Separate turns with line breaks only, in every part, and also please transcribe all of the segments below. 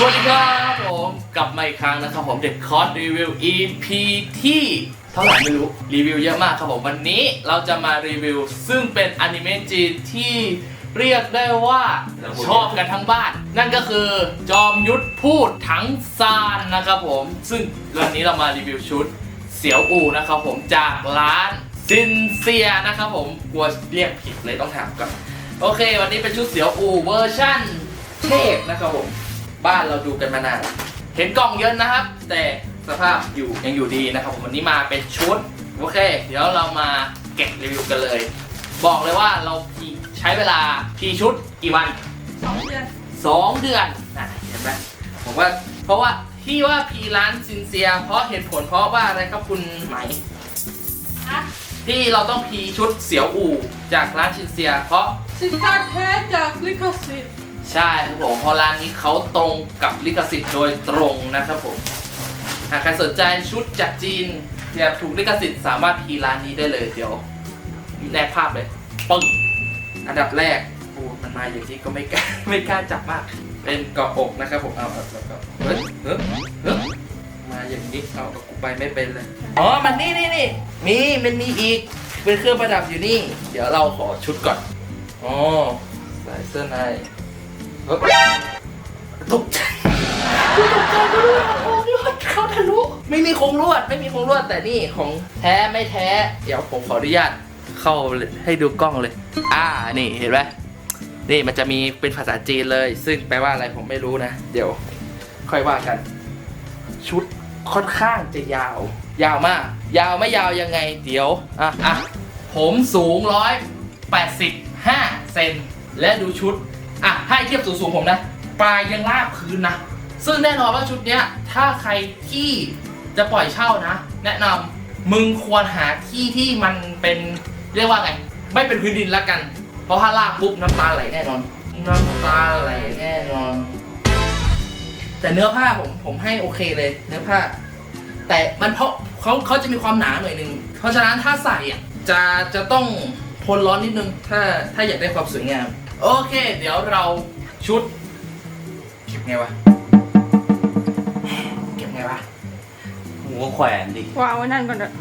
สวัสดีครับผมกลับมาอีกครั้งนะครับผมเด็กคอร์สรีวิว EP ที่เท่าไหร่ไม่รู้รีวิวเยอะมากครับผมวันนี้เราจะมารีวิว ซึ่งเป็นอนิเมะจีนที่เรียกได้ว่าชอบกันทั้งบ้าน นั่นก็คือจอมยุทธพูดทั้งซานนะครับผม ซึ่งวันนี้เรามารีวิวชุดเสียวอูนะครับผมจากร้านซินเซียนะครับผมกลัวเรียกผิดเลยต้องถามก่อนโอเค วันนี้เป็นชุดเสียวอูเวอร์ชั่นเทพนะครับผม บ้านเราดูกันมานานเห็นกล่องเยอะนะครับ แต่สภาพอยู่ยังอยู่ดีนะครับผมวันนี้มาเป็นชุดโอเค เดี๋ยวเรามาแกะรีวิวกันเลย บอกเลยว่าเราพีใช้เวลาพีชุดกี่วัน
สองเดือน
สองเดือนนะเห็นไหมผมว่าเพราะว่าที่ว่าพีร้านซินเซีย เพราะเหตุผลเพราะว่าอะไรครับคุณไหม
อะ
ที่เราต้องพีชุดเสียวอู่จากร้านซินเซีย เพราะ
สินค้าแท้จากลิขสิทธิ์
ใช่ครับผมเพราะร้านนี้เขาตรงกับลิขสิทธิ์โดยตรงนะครับผมหากใครสนใจชุดจากจีนแบบถูกลิขสิทธิ์สามารถพีร้านนี้ได้เลยเดี๋ยวแนบภาพเลยปึ้งอันดับแรกโอ้มันมาอย่างนี้ก็ไม่กล้าไม่กล้าจับมาก เป็นเกาะอกนะครับผมเอาเอาเอาเอาเฮ้ยเฮ้ยเฮ้ยมาอย่างนี้เอาเอากูไปไม่เป็นเลยอ๋อมันนี่นี่นี่มีมันมีอีกเป็นเครื่องประดับอยู่นี่ เดี๋ยวเราขอชุดก่อนอ๋อใส่เสื้อใน ตกใจตกใจก็รู้ว่าโคงลวดเขาทะลุ ไม่มีโคงลวด ไม่มีโคงลวด แต่นี่ของแท้ไม่แท้ เดี๋ยวผมขออนุญาตเข้าให้ดูกล้องเลย อ่า นี่เห็นไหมนี่มันจะมีเป็นภาษาจีนเลย ซึ่งแปลว่าอะไรผมไม่รู้นะ เดี๋ยว ค่อยว่ากัน ชุดค่อนข้างจะยาว ยาวมาก ยาวไม่ยาวยังไง เดี๋ยว อะ อะ ผมสูงร้อยแปดสิบห้าเซน และดูชุด อะให้เทียบสูงสูงผมนะปลายยังลากพื้นนะ ซึ่งแน่นอนว่าชุดเนี้ยถ้าใครที่จะปล่อยเช่านะ แนะนำมึงควรหาที่ที่มันเป็นเรียกว่าไง ไม่เป็นพื้นดินละกัน เพราะถ้าลากปุ๊บน้ำตาไหลแน่นอน น้ำตาไหลแน่นอน แต่เนื้อผ้าผมผมให้โอเคเลย เนื้อผ้า แต่มันเพราะเขาเขาจะมีความหนาหน่อยหนึง เพราะฉะนั้นถ้าใส่อะจะจะต้องทนร้อนนิดนึง ถ้าถ้าอยากได้ความสวยงาม โอเค เดี๋ยวเราชุด เก็บไงวะ เก็บไงวะ
หัวแขวนดิ
วางไว้นั่นก่อนเถอะ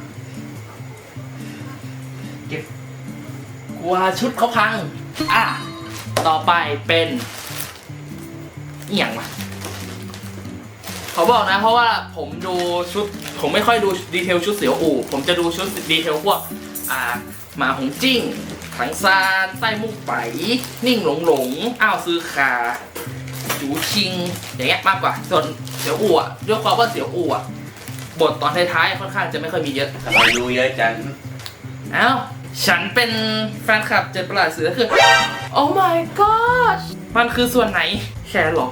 เก็บกลัวชุดเขาพัง อะ ต่อไปเป็นอหย่างวะเขาบอกนะ เพราะว่าผมดูชุด ผมไม่ค่อยดูดีเทลชุดเสียวอู่ ผมจะดูชุดดีเทลพวก อ่าหมาหงจิ้ง ถังซานไส้มุกไป นิ่งหลงหลงอ้าวซื้อคาจูชิง อย่างเงี้ยมากกว่า ส่วนเสียวอู่อะด้วยความว่าเสียวอู่อะบทตอนท้ายๆค่อนข้างจะไม่ค่อยมีเยอะ
ทำไมดูเยอะจัง
เอ้าฉันเป็นแฟนคลับเจ็ดประหลาดเสือคือโอ้ my god มันคือส่วนไหนแขนเหรอ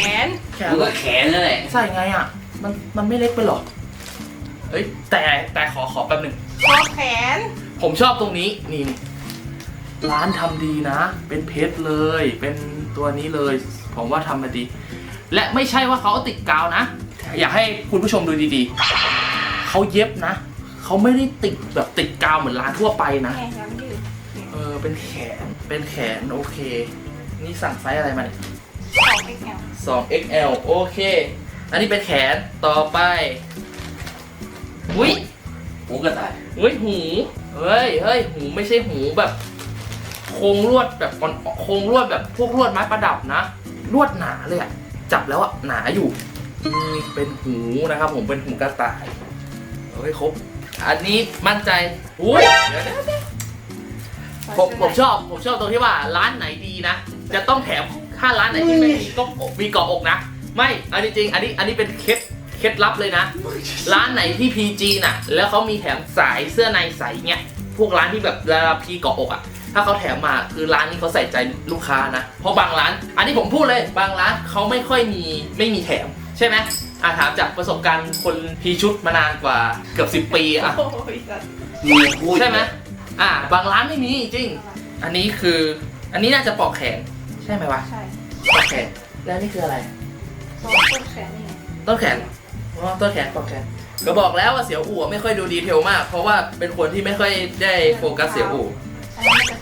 แขน
แขน
ดู
เหร
ก็
อ
แขนนั่นแหละ
ใส่ไงอะ มันมันไม่เล็กไปหรอ เอ้ยแต่แต่ขอขอแป๊บหนึ่ง
คอแขน
ผมชอบตรงนี้นี่นี่ ร้านทำดีนะ เป็นเพชรเลย เป็นตัวนี้เลย ผมว่าทำมาดี และไม่ใช่ว่าเขาเอาติดกาวนะ อยากให้คุณผู้ชมดูดีๆ เขาเย็บนะ เขาไม่ได้ติดแบบติดกาวเหมือนร้านทั่วไปนะ
แขนยังยืด
เออ เป็นแขน เป็นแขน โอเค นี่สั่งไซส์อะไรมาเนี่ย
สองเอ็กแอล
2 XL โอเค อันนี้เป็นแขน ต่อไป อุ้ย
หูกระต่าย
อุ้ยหู เฮ้ย เฮ้ย หูไม่ใช่หูแบบ โครงลวดแบบอ่อนโครงลวดแบบพวกลวดไม้ประดับนะ ลวดหนาเลยอะจับแล้วอะหนาอยู่นี่เป็นหูนะครับผมเป็นหูกระต่ายเฮ้ยครบ อันนี้มั่นใจอุ้ยเดี๋ยวเดี๋ยวเดี๋ยวผมผมชอบผมชอบตรงที่ว่าร้านไหนดีนะ จะต้องแถมถ้าร้านไหนที่ไม่มีก็มีเกาะอกนะ ไม่อันนี้จริง อันนี้อันนี้เป็นเคล็ดเคล็ดลับเลยนะ ร้านไหนที่ PG น่ะ แล้วเขามีแถมสายเสื้อในใสเนี่ยพวกร้านที่แบบเวลาพีเกาะอกอะ ถ้าเขาแถมมาคือร้านนี้เขาใส่ใจลูกค้านะ เพราะบางร้าน อันนี้ผมพูดเลย บางร้านเขาไม่ค่อยมีไม่มีแถม ใช่ไหมอะถามจากประสบการณ์คนพีชุดมานานกว่าเกือบ10 ปีอะ
โอ้ยสัตว์
มีพูด
ใช่ไหมอ่าบางร้านไม่มีจริง อันนี้คืออันนี้น่าจะปอกแขนใช่ไหมวะ
ใช่
ปอกแขนแล้วนี่คืออะไร
สองต้นแขนนี่ไง
ต้นแขนเหรออ๋อต้นแขนปอกแขนก็บอกแล้วว่าเสียวอู่ไม่ค่อยดูดีเทลมาก เพราะว่าเป็นคนที่ไม่ค่อยได้โฟกัสเสียวอู่
อันนี้จะ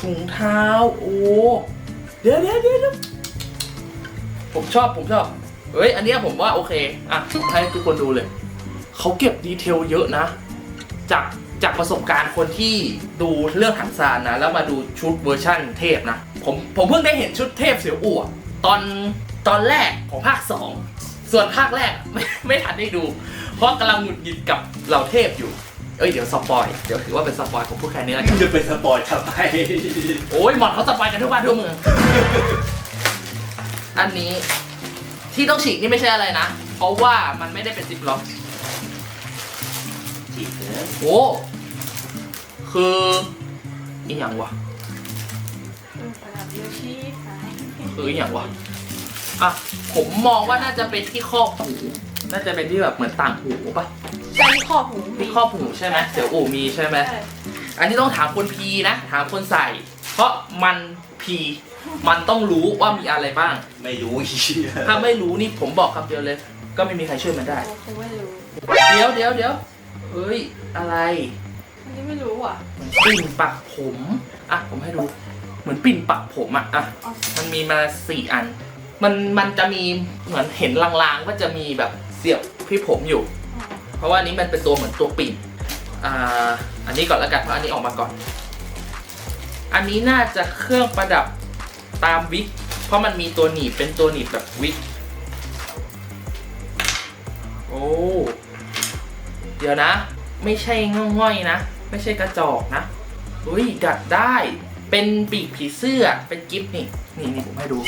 ถุงเท้า
โอ้เดี๋ยวเดี๋ยวเดี๋ยวผมชอบผมชอบ เฮ้ย อันเนี้ยผมว่าโอเค อะให้ทุกคนดูเลย เขาเก็บดีเทลเยอะนะ จากจากประสบการณ์คนที่ดูเรื่องหันซานนะ แล้วมาดูชุดเวอร์ชั่นเทพนะ ผมผมเพิ่งได้เห็นชุดเทพเสียวอั่วตอนตอนแรกของภาค 2 ส่วนภาคแรกไม่ไม่ทันได้ดู เพราะกำลังหงุดหงิดกับเหล่าเทพอยู่ เอ้ยเดี๋ยวสปอยเดี๋ยวถือว่าเป็นสปอยผมพูดแค่นี้แล้วกัน
จะเป็นสปอร์ตทำไม
โอ้ยหมอนเขาสปอยกันทุกบ้านทุกเมืองอันนี้ที่ต้องฉีกนี่ไม่ใช่อะไรนะ เพราะว่ามันไม่ได้เป็นซิปล็อก
จีบเนอะ
โอ้คืออีหยังวะ
เออประดับโยชิหาย
คืออีหยังวะอะผมมองว่าน่าจะเป็นที่ครอบหูน่าจะเป็นที่แบบเหมือนต่างหูปะ
ใช่ที่ครอบหู
ที่ครอบหูใช่ไหมเสี่ยวอู่มีใช่ไหม
ใช่
อันนี้ต้องถามคนพีนะ ถามคนใส่ เพราะมันพีมันต้องรู้ว่ามีอะไรบ้าง
ไม่รู้อีก
ถ้าไม่รู้นี่ผมบอกคำเดียวเลย ก็ไม่มีใครช่วยมันได้
โอ้คงไม่รู้
เดี๋ยวเดี๋ยวเดี๋ยวเฮ้ย อะไร
อันนี้ไม่รู้อะ
เหมือนปิ่นปักผม อะ ผมให้ดู เหมือนปิ่นปักผมอะ อะ
เอา
มันมีมาสี่อัน มัน มันจะมีเหมือนเห็นลางๆ ว่าจะมีแบบเสียบพี่ผมอยู่
อ๋อ
เพราะว่าอันนี้มันเป็นตัวเหมือนตัวปิ่นอ่าอันนี้ก่อนแล้วกันเพราะอันนี้ออกมาก่อน อันนี้น่าจะเครื่องประดับตามวิก เพราะมันมีตัวหนีบเป็นตัวหนีบแบบวิก โอ้ เดี๋ยวนะ ไม่ใช่ง่อยๆนะ ไม่ใช่กระจอกนะเฮ้ยดัดได้ เป็นปีกผีเสื้อ เป็นกิฟต์นี่ นี่นี่ผมให้ดู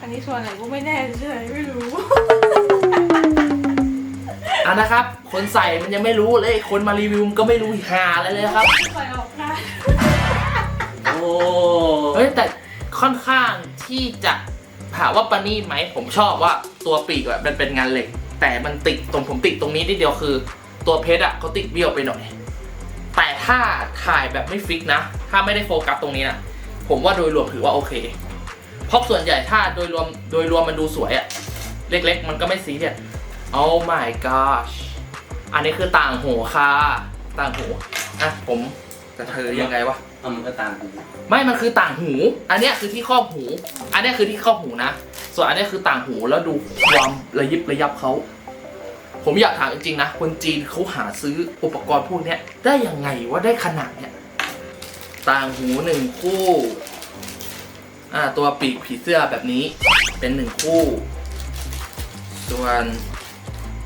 อันนี้ส่วนไหนกูไม่แน่ใจไม่รู้
อะนะครับ คนใส่มันยังไม่รู้เลยคนมารีวิวมันก็ไม่รู้หาอะไรเลยครับ
ใส่ออกได้
โอ้
เฮ้ยแต่ค่อนข้างที่จะถามว่าปานีตไหมผมชอบว่าตัวปีกอะมันเป็นงานเหล็ก แต่มันติดตรงผมติดตรงนี้นิดเดียวคือ ตัวเพชรอะเขาติดเบี้ยวไปหน่อย แต่ถ้าถ่ายแบบไม่ฟิกนะ ถ้าไม่ได้โฟกัสตรงนี้นะผมว่าโดยรวมถือว่าโอเค เพราะส่วนใหญ่ถ้าโดยรวมโดยรวมมันดูสวยอะเล็กๆ มันก็ไม่ซีเรียส Oh my gosh อันนี้คือต่างหูค่ะ ต่างหูอะผมจะเธอยังไงวะ
เอามันก็ตามกู
ไม่ มันคือต่างหู อันเนี้ยคือที่ครอบหู อันเนี้ยคือที่ครอบหูนะ ส่วนอันเนี้ยคือต่างหูแล้วดูความระยิบระยับเขา ผมอยากถามจริงๆนะ คนจีนเขาหาซื้ออุปกรณ์พวกเนี้ยได้ยังไงว่าได้ขนาดเนี้ย ต่างหูหนึ่งคู่ อ่า ตัวปีกผีเสื้อแบบนี้ เป็นหนึ่งคู่ ส่วน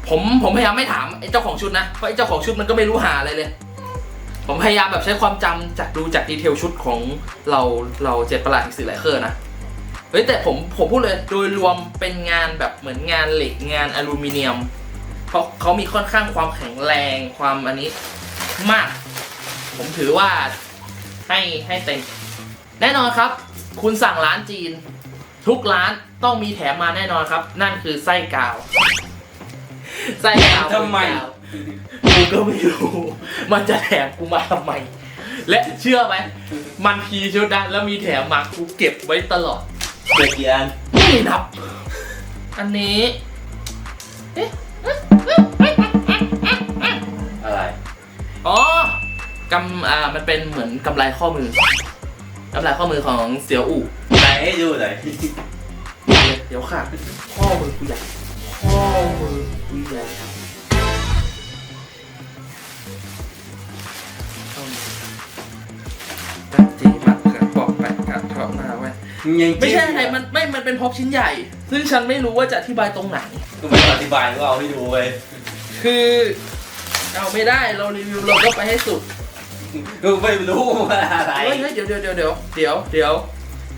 ผมผมพยายามไม่ถามไอ้เจ้าของชุดนะเพราะไอ้เจ้าของชุดมันก็ไม่รู้หาอะไรเลย ผมพยายามแบบใช้ความจำจากดูจากดีเทลชุดของเราเราเจ็ดประหลาดสื่อไลเคอร์นะเฮ้ยแต่ผมผมพูดเลยโดยรวมเป็นงานแบบเหมือนงานเหล็กงานอลูมิเนียม เพราะเขามีค่อนข้างความแข็งแรงความอันนี้มาก ผมถือว่าให้ให้เต็ม แน่นอนครับ คุณสั่งร้านจีน ทุกร้านต้องมีแถมมาแน่นอนครับ นั่นคือไส้กาว ไส้กาว
ทำไม
กูก็ไม่รู้ มันจะแถมกูมาทำไม และเชื่อไหม มันพีชุดนะแล้วมีแถมมากูเก็บไว้ตลอด
เกิดกี่อัน
ไม่นับ อันนี้เอ๊ะ
อะไร
อ๋อกำอ่ามันเป็นเหมือนกำไรข้อมือกำไรข้อมือของเสี่ยวอู่
ไหนให้ดูหน่อย
เดี๋ยวค่ะ ข้อมือกูใหญ่ ข้อมือกูใหญ่ข้อมือตัดจีมัดกระบอกแปะกระเทาะหน้าไว้
ยัง
ไม่ใช่อะไรมันไม่ มันเป็นพ็อปชิ้นใหญ่ ซึ่งฉันไม่รู้ว่าจะอธิบายตรงไหน
กูไม่ต้องอธิบายก็เอาให้ดูเว้ย
คือเอาไม่ได้เรารีวิวเราก็ไปให้สุด
กูไม่รู้ว่าอะไร
เฮ้ยเฮ้ยเดี๋ยวเดี๋ยวเดี๋ยวเดี๋ยวเดี๋ยวเดี๋ยว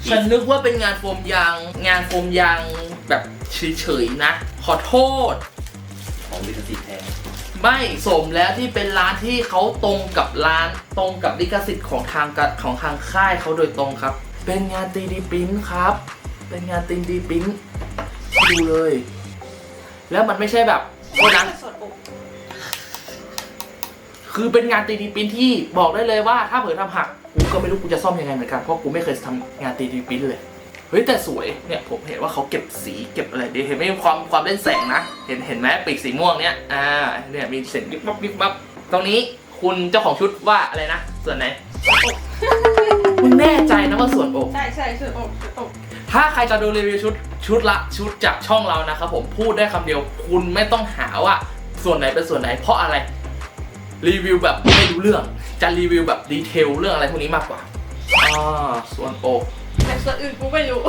ฉันนึกว่าเป็นงานโฟมยาง งานโฟมยางแบบเฉยๆนะ ขอโทษ
ของลิขสิทธิ์แท้
ไม่สมแล้วที่เป็นร้านที่เขาตรงกับร้านตรงกับลิขสิทธิ์ของทางกะของทางค่ายเขาโดยตรงครับ เป็นงานตีดีปริ้นครับ เป็นงานตีดีปริ้นดูเลย แล้วมันไม่ใช่แบบโทษนะ
สดอก
คือเป็นงานตีดีปริ้นที่บอกได้เลยว่าถ้าเผลอทำหัก กูก็ไม่รู้กูจะซ่อมยังไงเหมือนกันเพราะกูไม่เคยทำงานตีดีปริ้นเลยเฮ้ยแต่สวยเนี่ยผมเห็นว่าเขาเก็บสีเก็บอะไรดีเห็นไหมความความเล่นแสงนะ เห็นเห็นไหมปีกสีม่วงเนี่ยอ่าเนี่ยมีเสียงวิบวับวิบวับตรงนี้คุณเจ้าของชุดว่าอะไรนะ ส่วนไหนคุณแน่ใจนะว่าส่วนอก
ใช่ใช่สดอกสดอก
ถ้าใครจะดูรีวิวชุดชุดละชุดจากช่องเรานะครับผมพูดได้คำเดียว คุณไม่ต้องหาว่าส่วนไหนเป็นส่วนไหน เพราะอะไรรีวิวแบบไม่รู้เรื่อง จะรีวิวแบบดีเทลเรื่องอะไรพวกนี้มากกว่าอ่าส่วนอก
แต่ส่วนอื่นกูไม่รู้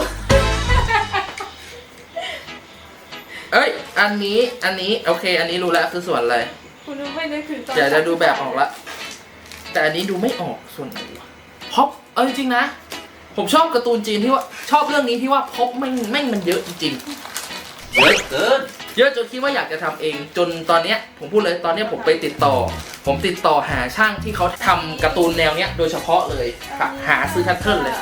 เอ้ย อันนี้ อันนี้ โอเค อันนี้รู้แล้วคือส่วนอะไร
กูรู้ไม่ได้คือตอน
เดี๋ยวจะดูแบบออกละ แต่อันนี้ดูไม่ออกส่วนไหนวะพบเออจริงๆนะ ผมชอบการ์ตูนจีนที่ว่า ชอบเรื่องนี้ที่ว่าพบแม่งแม่งมันเยอะจริง
เยอะเกิน
ๆเยอะจนคิดว่าอยากจะทำเอง จนตอนเนี้ย ผมพูดเลยตอนเนี้ยผมไปติดต่อ ผมติดต่อหาช่างที่เขาทำการ์ตูนแนวเนี้ยโดยเฉพาะเลยหาหาซื้อแพทเทิร์นเลย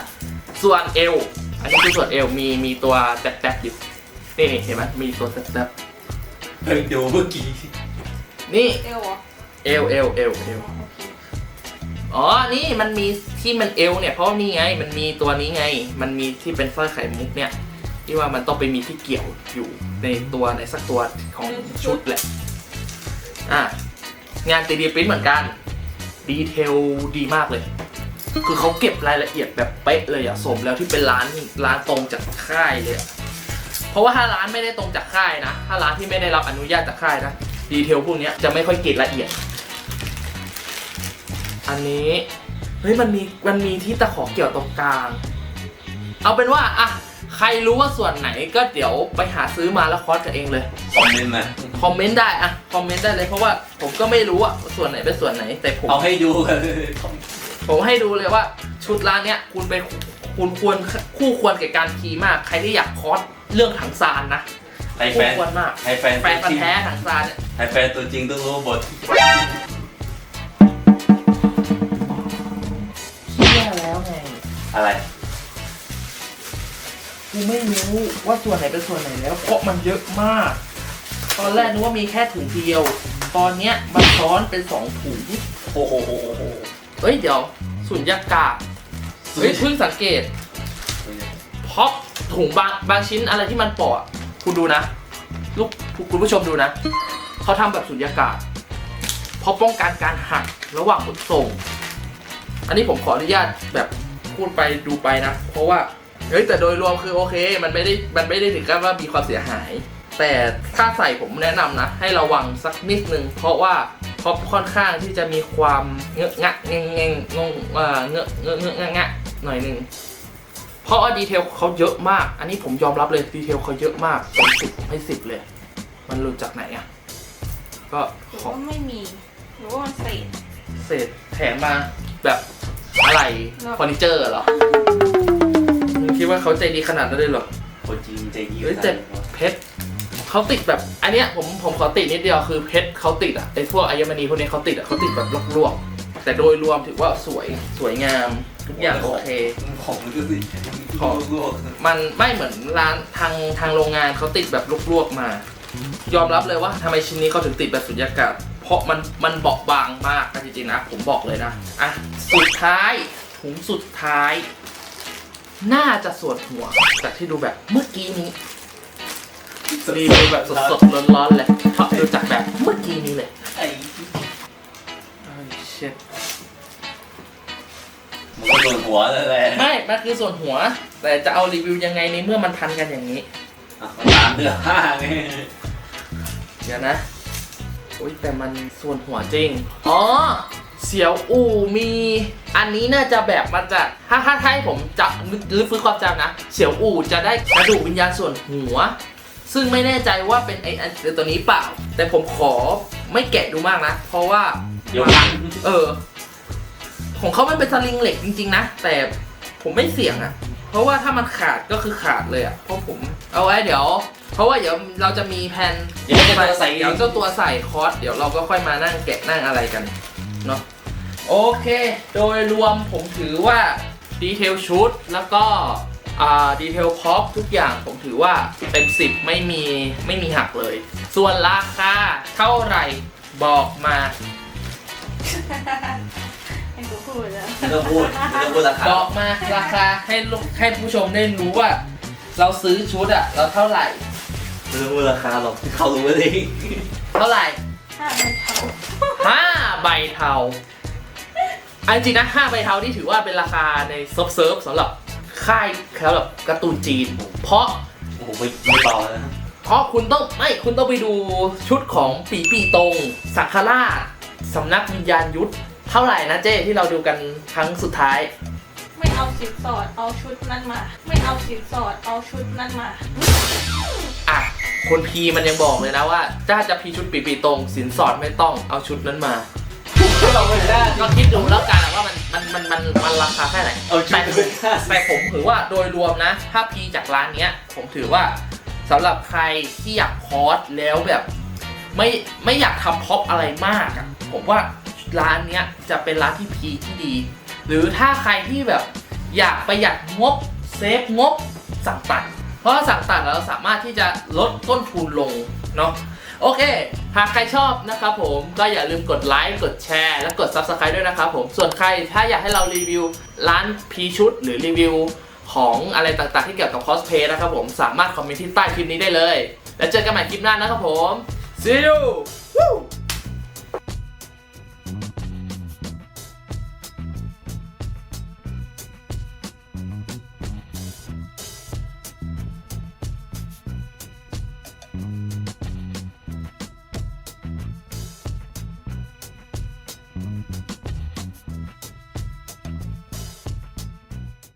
ส่วนเอว อันนี้คือส่วนเอวมีมีตัวแตบๆอยู่ นี่นี่เห็นไหมมีตัวแตบ
เพิ่งดูเมื่อกี้
ๆนี่
เอวเหรอ
เอวเอวเอวเอว
อ๋อโอเค
อ๋อ นี่มันมีที่มันเอวเนี่ยเพราะนี่ไง มันมีตัวนี้ไง มันมีที่เป็นสร้อยไข่มุกเนี่ย ที่ว่ามันต้องไปมีที่เกี่ยวอยู่ในตัวในสักตัวของชุดแหละ อะ งาน 3D print เหมือนกัน ดีเทลดีมากเลย คือเขาเก็บรายละเอียดแบบเป๊ะเลยอะสมแล้วที่เป็นร้านร้านตรงจากค่ายเลยอะเพราะว่าถ้าร้านไม่ได้ตรงจากค่ายนะ ถ้าร้านที่ไม่ได้รับอนุญาตจากค่ายนะ ดีเทลพวกนี้จะไม่ค่อยเก็บละเอียด อันนี้ เฮ้ยมันมีมันมีที่ตะขอเกี่ยวตรงกลาง เอาเป็นว่าอะ ใครรู้ว่าส่วนไหนก็เดี๋ยวไปหาซื้อมาแล้วคอสกันเองเลย
คอมเมนต์มา
คอมเมนต์ได้อะคอมเมนต์ได้เลยเพราะว่าผมก็ไม่รู้อะส่วนไหนเป็นส่วนไหนแต่ผม
เอาให้ดูกัน
ผมให้ดูเลยว่าชุดร้านเนี้ยคุณไปคุณควรคู่ควรกับการคีย์มาก ใครที่อยากคอสเรื่องถังซานนะ
ให้แฟ
คู่
น
ควรมาก
ให้แฟน
แฟนพันธุ์แท้ถังซานเนี่ย
ให้แฟนตัวจริงต้องรู้บท
เชื่อแล้วไง
อะไร
กูไม่รู้ว่าส่วนไหนเป็นส่วนไหนแล้ว เพราะมันเยอะมาก ตอนแรกนึกว่ามีแค่ถุงเดียว ตอนเนี้ยมันซ้อนเป็นสองถุง
โอ้โห
เฮ้ยเดี๋ยวสุญญากาศเฮ้ยเพิ่งสังเกตเพราะถุงบางบางชิ้นอะไรที่มันเปาะคุณดูนะลูกคุณผู้ชมดูนะเขาทำแบบสุญญากาศเพราะป้องกันการหักระหว่างขนส่ง อันนี้ผมขออนุญาตแบบพูดไปดูไปนะ เพราะว่า เฮ้ยแต่โดยรวมคือโอเค มันไม่ได้มันไม่ได้ถึงกับว่ามีความเสียหาย แต่ถ้าใส่ผมแนะนำนะ ให้ระวังสักนิดนึง เพราะว่าเพราะค่อนข้างที่จะมีความเงอะงะเงงเงงงงเอ่อเงอะเงอะเงอะงะงะหน่อยนึงเพราะว่าดีเทลเขาเยอะมาก อันนี้ผมยอมรับเลยดีเทลเขาเยอะมากเป็นสิบให้สิบเลย มันรู้จากไหนอะก็
หรือ
ของ
ว่าไม่มีหรือว่ามันเศษ
เศษแถมมาแบบอะไร
เหรอ
เฟอร์นิเจอร์เหรอมึง คิดว่าเขาใจดีขนาดนั้นเลยเหรอ
คนจริงใจดี
เฮ้ยแต่เพชรเขาติดแบบ อันเนี้ยผมผมขอติดนิดเดียวคือเพชรเขาติดอะไอ้พวกอัญมณีพวกนี้เขาติดอะเขาติดแบบลวกๆแต่โดยรวมถือว่าสวยสวยงามทุกอย่างโอเค
ของดูสิ
ของ
ลวก
มันไม่เหมือนร้านทางทางโรงงานเขาติดแบบลวกๆมา ยอมรับเลยว่าทำไมชิ้นนี้เขาถึงติดแบบสุญญากาศ เพราะมันมันเบาบางมากนะจริงๆนะผมบอกเลยนะอะสุดท้ายถุงสุดท้าย น่าจะส่วนหัว จากที่ดูแบบเมื่อกี้นี้
ๆ
รีวิวแบบสดๆร้อนๆเลยเพราะดูจากแบบเมื่อกี้นี้เลย
ไอ้
ไอ้เช็ด
มันก็โดนหัวแล้วแหละ
ไม่ มันคือส่วนหัว แต่จะเอารีวิวยังไงในเมื่อมันพันกันอย่างนี้
อะตามเนื้อผ้าไง
เดี๋ยวนะ อุ้ยแต่มันส่วนหัวจริง อ๋อ เสียวอู่มี อันนี้น่าจะแบบมาจากถ้าถ้าถ้าให้ผมจะนึกรื้อฟื้นความจำนะ เสียวอู่จะได้กระดูกวิญญาณส่วนหัว ซึ่งไม่แน่ใจว่าเป็นไอ้ไอ้ตัวนี้เปล่า แต่ผมขอไม่แกะดูมากนะ เพราะว่า
เดี๋ยวพัน
เออ ของเขามันเป็นสลิงเหล็กจริง ๆ นะ แต่ผมไม่เสี่ยงอะเพราะว่าถ้ามันขาดก็คือขาดเลยอะเพราะผมเอาไว้เดี๋ยว เพราะว่าเดี๋ยวเราจะมีแผ่น
เดี๋ยวจะตัวใส่
เดี๋ยวเจ้าตัวใส่คอร์สเดี๋ยวเราก็ค่อยมานั่งแกะนั่งอะไรกันเนาะ โอเค โดยรวมผมถือว่าดีเทลชุดแล้วก็อ่าดีเทลพ็อปทุกอย่างผมถือว่าเต็มสิบไม่มีไม่มีหักเลย ส่วนราคาเท่าไหร่บอกมา
ให้กูพูดแล้ว
ไม่ต้องพูดไม่ต้องพูดราคา
บอกมาราคาให้ลูกให้ผู้ชมได้รู้ว่า เราซื้อชุดอะเราเท่าไหร่
ไม่ต้องพูดราคาหรอกเขารู้เอง
เท่าไหร่
ห้ามันเท่า
ห้าใบเทา อันจริงนะห้าใบเทานี่ถือว่าเป็นราคาในเซิร์ฟเซิร์ฟสำหรับค่ายแล้วแบบการ์ตูนจีน เพราะ
โอ้โหไม่ไม่เบานะ
เพราะคุณต้องไม่คุณต้องไปดูชุดของปีปีตงสังฆราชสำนักวิญญาณยุทธเท่าไหร่นะเจ้ที่เราดูกันครั้งสุดท้าย
ไม่เอาสินสอดเอาชุดนั้นมา ไม่เอาสินสอดเอาชุดนั้นมา
อะคนพีมันยังบอกเลยนะว่าถ้าจะพีชุดปีปีตรงสินสอดไม่ต้องเอาชุดนั้นมา
เราไม่ได้
ก็คิดดูแล้วกันอะว่ามันมันมันมันมันราคาแค่ไหน
เอาชุด
แต่
ไปเลยค่ะ
แต่ผมถือว่าโดยรวมนะ ถ้าพีจากร้านเนี้ย ผมถือว่าสำหรับใครที่อยากคอสแล้วแบบ ไม่ไม่อยากทำพ็อปอะไรมากอะผมว่าร้านเนี้ยจะเป็นร้านที่พีที่ดี หรือถ้าใครที่แบบอยากประหยัดงบเซฟงบสั่งตัด เพราะว่าสั่งตัดเราสามารถที่จะลดต้นทุนลงเนาะ โอเค หากใครชอบนะครับผมก็อย่าลืมกดไลค์กดแชร์ และกด Subscribe ด้วยนะครับผมส่วนใครถ้าอยากให้เรารีวิวร้านพีชุด หรือรีวิวของอะไรต่างๆที่เกี่ยวกับคอสเพย์นะครับผมสามารถคอมเมนต์ที่ใต้คลิปนี้ได้เลย แล้วเจอกันใหม่คลิปหน้านะครับผม see you